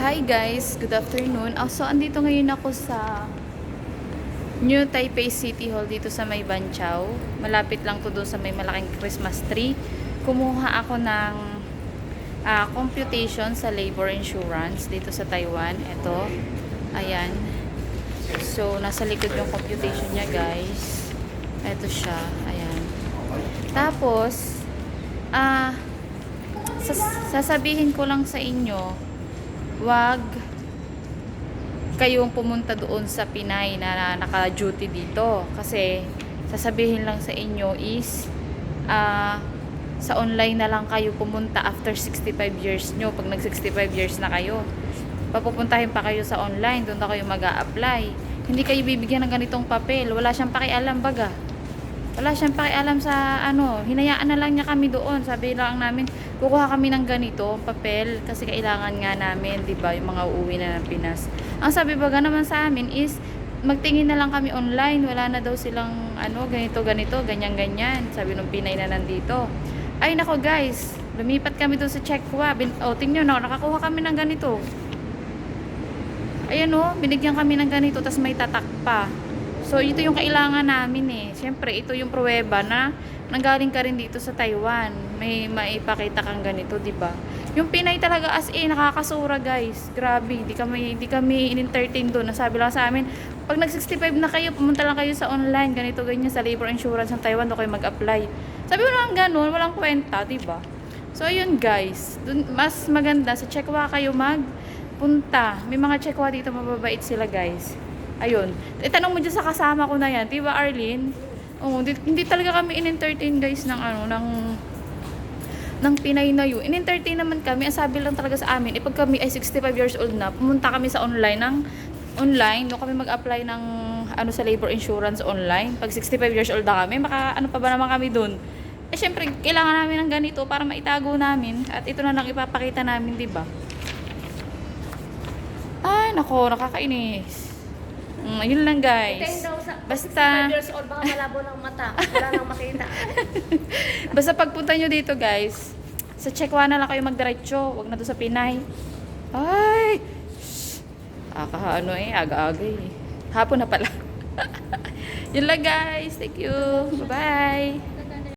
Hi guys, good afternoon. Oh, andito ngayon ako sa New Taipei City Hall dito sa may Banchaw. Malapit lang to doon sa may malaking Christmas tree. Kumuha ako ng ah, computation sa labor insurance dito sa Taiwan. Ito. Ayan. So, nasa likod yung computation niya guys. Ito siya. Ayan. Tapos, ah, sas- sasabihin ko lang sa inyo, wag kayong pumunta doon sa Pinay na naka-duty dito. Kasi, sasabihin lang sa inyo is, ah, sa online na lang kayo pumunta after 65 years nyo. Pag nag-65 years na kayo. Papupuntahin pa kayo sa online, doon na kayo mag apply Hindi kayo bibigyan ng ganitong papel. Wala siyang pakialam baga. Wala siyang pakialam sa ano, hinayaan na lang niya kami doon. Sabi lang namin, kukuha kami ng ganito, papel, kasi kailangan nga namin, di ba, yung mga uuwi na ng Pinas. Ang sabi baga naman sa amin is, magtingin na lang kami online, wala na daw silang ano, ganito, ganito, ganyan, ganyan. Sabi nung Pinay na nandito. Ay nako guys, lumipat kami doon sa Chekwa. Bin, oh, tingnan nyo, nakakuha kami ng ganito. Ayan o, binigyan kami ng ganito, tas may tatak pa. So, ito yung kailangan namin eh. Siyempre, ito yung pruweba na nanggaling ka rin dito sa Taiwan. May maipakita kang ganito, di ba? Yung Pinay talaga as in, nakakasura guys. Grabe, di kami, di kami in-entertain doon. Nasabi lang sa amin, pag nag-65 na kayo, pumunta lang kayo sa online, ganito, ganyan, sa labor insurance ng Taiwan, doon kayo mag-apply. Sabi mo lang ganun, walang kwenta, di ba? So, ayun guys, dun, mas maganda, sa Chekwa kayo magpunta. May mga Chekwa dito, mababait sila guys. Ayun. Itanong mo dyan sa kasama ko na yan. Di Arlene? Oo, hindi, hindi talaga kami in-entertain guys ng ano, ng ng Pinay na yun. In-entertain naman kami. Ang sabi lang talaga sa amin, eh kami ay 65 years old na, pumunta kami sa online ng online, doon kami mag-apply ng ano sa labor insurance online. Pag 65 years old na kami, maka ano pa ba naman kami doon? Eh syempre, kailangan namin ng ganito para maitago namin at ito na lang ipapakita namin, 'di ba? Ay, nako, nakakainis. Mm, yun lang guys. Ten daw sa Basta- 65 years old, baka malabo ng mata. Wala nang makita. Basta pagpunta nyo dito guys, sa Chekwa na lang kayo magdiretso, wag na doon sa Pinay. Ay! Aka ano eh, aga-aga eh. Hapon na pala. Yun lang guys. Thank you. Bye-bye.